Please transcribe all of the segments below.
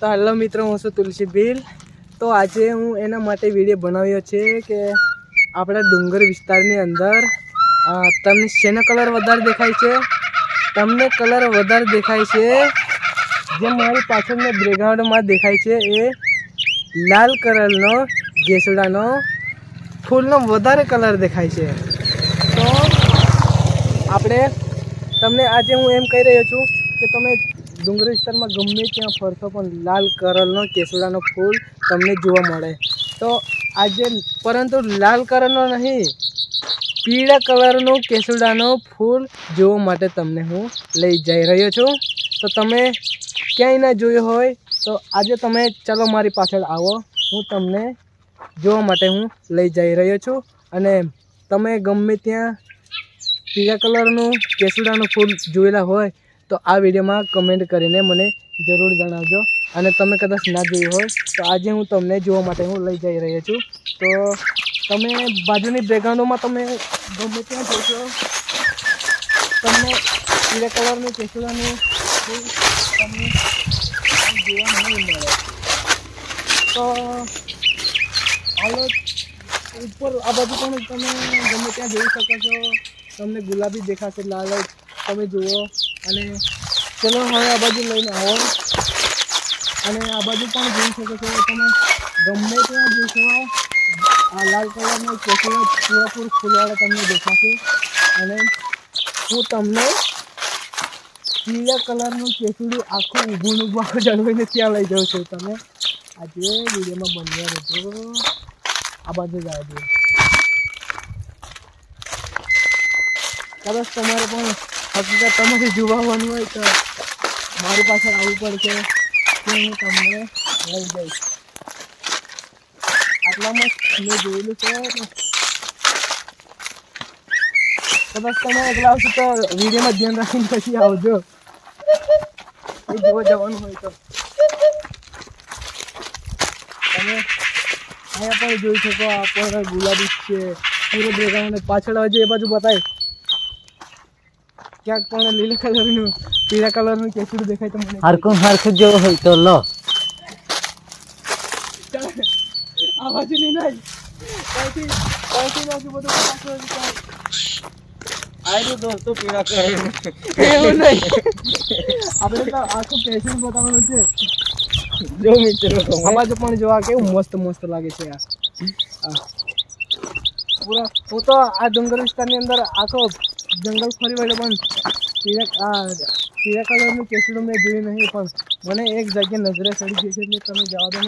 તો હેલો મિત્રો, હું છું તુલસી ભીલ. તો આજે હું એના માટે વીડિયો બનાવ્યો છે કે આપણા ડુંગર વિસ્તારની અંદર તમને શેનો કલર વધારે દેખાય છે? તમને કલર વધારે દેખાય છે? જે મારી પાછળના બેકગ્રાઉન્ડમાં દેખાય છે એ લાલ કલરનો ગેસડાનો ફૂલનો વધારે કલર દેખાય છે. તો આપણે, તમને આજે હું એમ કહી રહ્યો છું કે તમે ડુંગર વિસ્તારમાં ગમે ત્યાં ફરશો, પણ લાલ કલરનો કેસુડાનો ફૂલ તમને જોવા મળે. તો આજે પરંતુ લાલ કલરનો નહીં, પીળા કલરનું કેસુડાનો ફૂલ જોવા માટે તમને હું લઈ જઈ રહ્યો છું. તો તમે ક્યાંય ના જોયું હોય, તો આજે તમે ચાલો મારી પાછળ આવો. હું તમને જોવા માટે હું લઈ જઈ રહ્યો છું. અને તમે ગમે ત્યાં પીળા કલરનું કેસુડાનું ફૂલ જોયેલા હોય તો આ વિડીયોમાં કમેન્ટ કરીને મને જરૂર જણાવજો. અને તમે કદાચ ના જોયું હોય, તો આજે હું તમને જોવા માટે હું લઈ જઈ રહ્યો છું. તો તમે બાજુની બેકગ્રાઉન્ડમાં તમે ગમે ત્યાં જોશો. તમને પીળા કલરનું કેસુડાનું તમને જોવા નહીં મળે. તો હાલો, ઉપર આ બાજુ પણ તમે ગમે ત્યાં જોઈ શકો છો. તમને ગુલાબી દેખાશે, લાલ, તમે જુઓ. અને ચલો હવે આ બાજુ લઈને આવો. અને આ બાજુ પણ જોઈ શકો છો તમે ગમે ત્યાં જોશો, આ લાલ કલરનો ચોકલો પૂરેપૂર ફૂલવાળો તમને દેખાશે. અને હું તમને પીળા કલરનું કેસુડું આખું ઊભું ઊભું જળવાઈને ત્યાં લઈ જાઉં છું. તમે આજે વિડીયોમાં બન્યા રહેજો. આ બાજુ જ આવજો. કદાચ તમારે પણ હકીકત તમારે જોવાનું હોય તો મારી પાછળ આવવું પડશે કે હું તમને લઈ જઈશ. આટલામાં મેં જોયેલું છે. કદાચ તમે એકલા આવશો તો વિડીયોમાં ધ્યાન રાખીને પછી આવજો. એ જોવા જવાનું હોય તો. તમે અહીંયા પણ જોઈ શકો આ પણ ગુલાબી છે. પૂરો બેકગ્રાઉન્ડ પાછળ એ બાજુ બતાય ક્યાંક પણ લીલા કલરનું પીળા કલરનું કેસુડું દેખાય તો મને હરખું હરખું જેવું હોય તો લો આ બાજુ નહીં ના ત્યાંથી ત્યાંથી બાજુ બધું પાછળ જાય. આયરું દોસ્તો પીળા કરે એવું નહીં આપણે તો આખું પેશન બતાવવાનું છે જો મિત્રો આ બાજુ પણ જોવા કેવું મસ્ત મસ્ત લાગે છે આ આ. પૂરા હું તો આ ડુંગર વિસ્તારની અંદર આખો જંગલ ફરી વળ્યો, પણ પીળા આ પીળા કલરનું કેસડું મેં જોયું નહીં, પણ મને એક જગ્યાએ નજરે ચડી ગઈ છે એટલે તમે જવા દો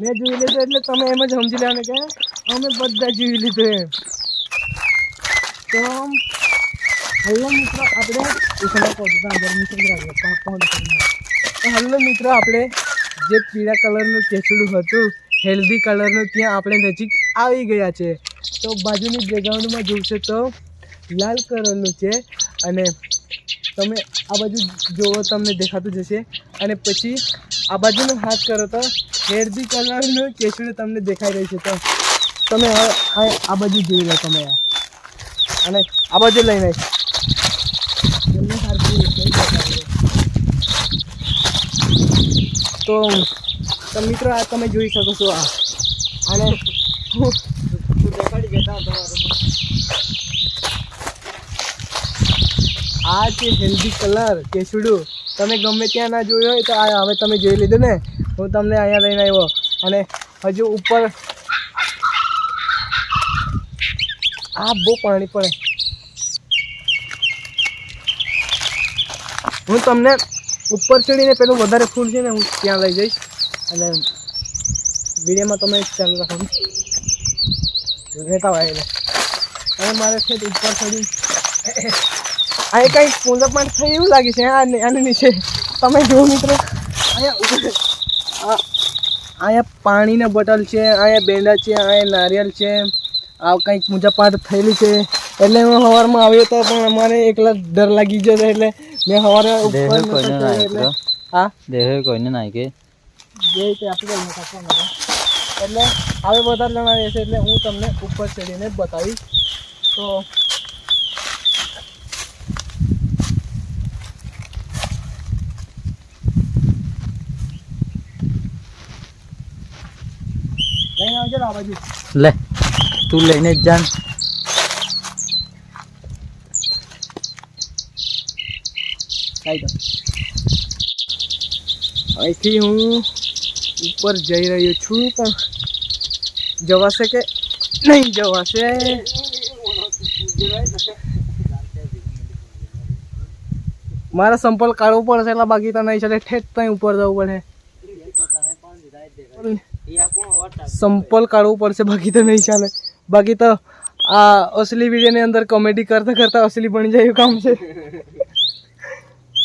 મેં જોઈ લીધું એટલે તમે એમ જ સમજી લેવાનું કે અમે બધા જોઈ લીધું એમ. તો હલ્લો મિત્રો, આપણે ઉછળવા પહોંચતા પાંચ તો હલ્લો મિત્રો, આપણે જે પીળા કલરનું કેસડું હતું, હેલ્ધી કલરનું, ત્યાં આપણે નજીક આવી ગયા છે. તો બાજુની બેકગ્રાઉન્ડમાં જોશે તો લાલ કલરનું છે અને તમે આ બાજુ જોવો, તમને દેખાતું જશે અને પછી આ બાજુનો હાથ કરો તો હેરદી કલરનું કેસડું તમને દેખાઈ રહ્યું છે. તો તમે હવે આ બાજુ જોઈ લો તમે. અને આ બાજુ લઈને તો મિત્રો આ તમે જોઈ શકો છો આ. અને હું દેખાડી જતા તમારે આ છે હેલ્ધી કલર કેસુડું. તમે ગમે ત્યાં ના જોયું હોય તો આ હવે તમે જોઈ લીધું ને. હું તમને અહીંયા લઈને આવ્યો. અને હજુ ઉપર આ બહુ પાણી પડે. હું તમને ઉપર ચડીને પેલું વધારે ફૂલ છે ને, હું ત્યાં લઈ જઈશ. અને વિડીયોમાં તમે ચાલુ રાખવાનું. રહેતા હોય એટલે અને મારે છે ઉપર ચડી આ કંઈક પૂંજા પણ થઈ એવું લાગે છે આની નીચે. તમે જુઓ મિત્રો. અહીંયા અહીંયા પાણીના બોટલ છે અહીંયા બેંડા છે અહીંયા નારિયેલ છે. આ કંઈક પૂજાપાઠ થયેલી છે. એટલે હું સવારમાં આવ્યો તો પણ અમારે એકલા ડર લાગી ગયો હતો એટલે મેં સવારે ઉપર હા? દેહ કોઈને નાય કે જે આપણે એટલે હવે બધા જણાવીએ છે એટલે હું તમને ઉપર ચડીને બતાવીશ. તો ચાલ આ બાજુ લે તું લઈને જ જાન કાંઈ તો અહીંથી હું ઉપર જઈ રહ્યો છું પણ જવાશે કે નહીં જવાશે મારે સંપલ કાઢવું પડશે એટલે બાકી તો નહીં ચાલે ઠેઠ ત્યાં ઉપર જવું પડે સંપલ કાઢવું પડશે, બાકી તો નહીં ચાલે. બાકી તો આ અસલી વિડીયોની અંદર કોમેડી કરતા કરતા અસલી બની જાય કામ છે.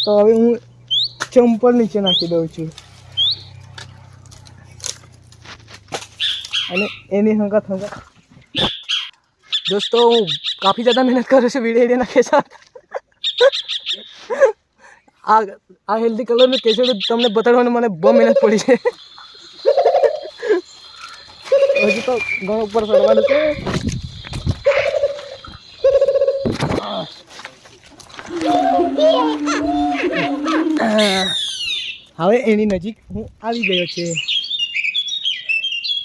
તો હવે હું ચંપલ નીચે નાખી દઉં છું. અને એની હંગાત હંગાત. દોસ્તો, હું કાફી જ્યાદા મહેનત કરું છું એડિયા નાખે સાથ આ આ હેલ્ધી કલરનું કેસેડ તમને બતાડવાનું મને બહુ મહેનત પડી છે. હજુ તો ઘણો ઉપર ચડવાનું છે. હવે એની નજીક હું આવી ગયો છે.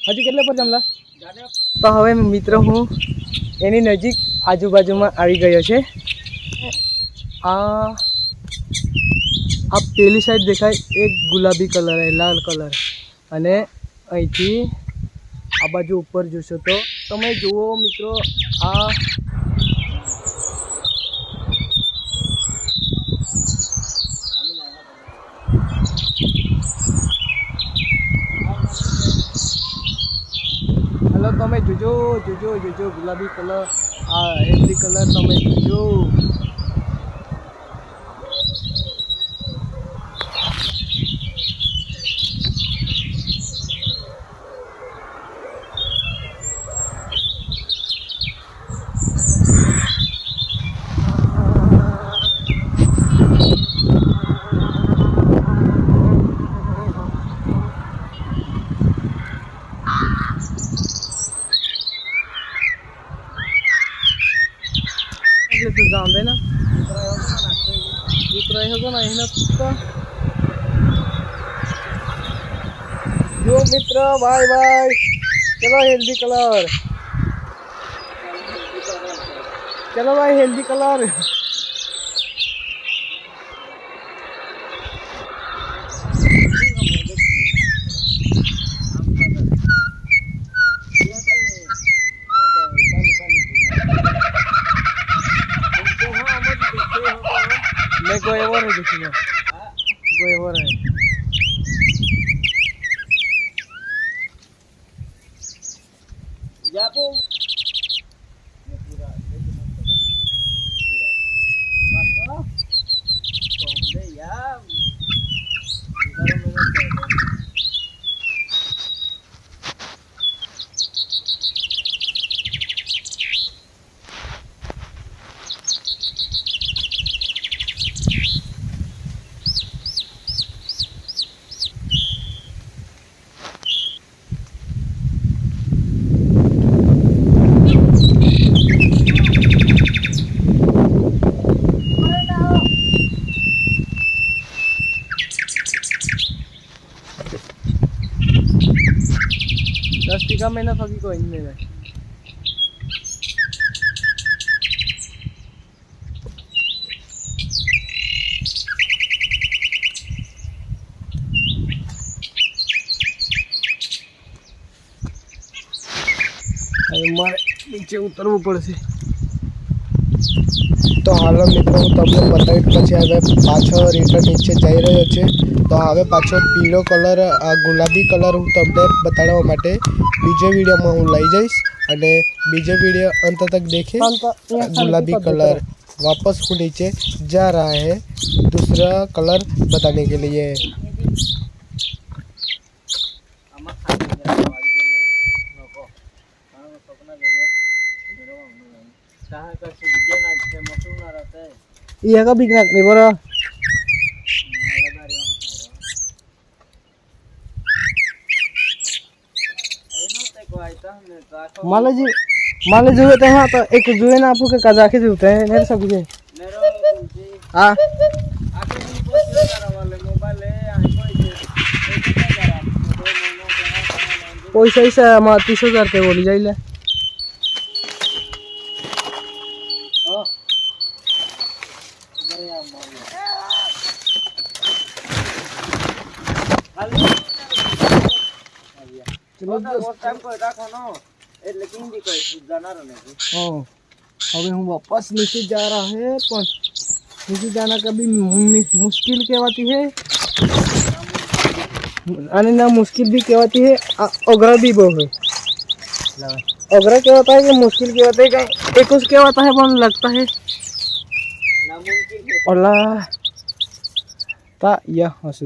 હજી કેટલા પર જમલા તો હવે મિત્ર હું એની નજીક આજુબાજુમાં આવી ગયો છે. આ આ પેલી સાઈડ દેખાય એક ગુલાબી કલર લાલ કલર અને અહીંથી આ બાજુ ઉપર જોશો તો તમે જુઓ મિત્રો, આ હલો, તમે જોજો જોજો જોજો, ગુલાબી કલર, આ હેલ્ધી કલર તમે જોજો. એટલે તું જાણ દે ને ઉતરાય હગો ના એને તો જો મિત્ર બાય બાય ચલો હેલ્ધી કલર ચલો Rebel દસ ટીકા મહિના થકી કોઈ નહીં હવે મારે નીચે ઉતરવું પડશે. તો હાલો મિત્રો, હું તમને બતાવી પછી હવે પાછો રિટર્ન નીચે જઈ રહ્યો છે. તો હવે પાછો પીળો કલર ગુલાબી કલર હું તમને બતાડવા માટે બીજો વિડીયોમાં હું લઈ જઈશ અને બીજો વિડીયો અંત તક देखे गुलाबी कलर वापस वो नीचे जा रहा है दूसरा कलर बताने के लिए iya ka big nih bro माला जी माला जुए तो हाँ तो एक जुए ना आपको कजाके जुते हैं, नहीं सब जुए हाँ। पैसा ही से हमारा तीस हज़ार के बोली जाइले ले। you. Oh, अभी हम वापस नीचे जा रहा है पर नीचे जाना कभी मुश्किल कहवाती है। अरे ना मुश्किल भी कहवाती है ओगरा भी बो है ओगरा कहवाता है कि मुश्किल कहवाता है कहीं कुछ कहवाता है बहुत लगता है। ओला ता यह हंस